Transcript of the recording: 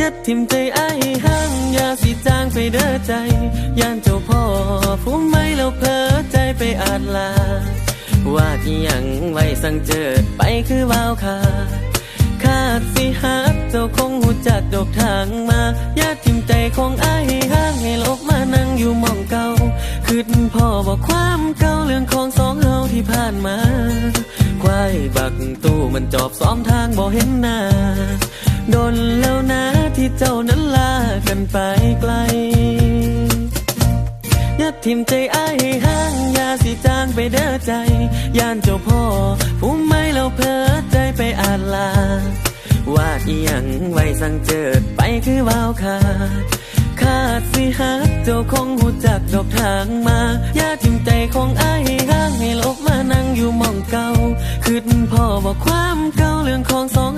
ยัดทิมใจไอ้ห้างอย่าสิจางไปเด้อใจ ย่านเจ้าพ่อผู้ไม่แล้วเพลอใจไปอาจลา ว่าที่ยังไว้สั่งเจอไปคือวาวขาคาดสิฮักเจ้าคงหูจักดอกทางมาญาติทิมใจของไอ้ห้างให้ลบมานั่งอยู่มองเก่าคือพ่อบอกความเก่าเรื่องของสองเฮาที่ผ่านมาควายบักตู้มันจอบซ้อมทางบ่เห็นหน้า เจ้านั้นลากันไปไกลอย่าทิมใจอ้ายให้ห้างอย่าสิจางไปเด้อใจ ย่านเจ้าพ่อผู้ไม่เราเพลอใจไปอาจลาว่าอีหยังไว้สั่งเจิดไปคือวาวขาดขาดสิฮักเจ้าคงหูจักดอกทางมาอย่าทิมใจของอ้ายห้างให้ลบมานั่งอยู่มองเก่าคือพ่อบอกความเก่าเรื่องของสอง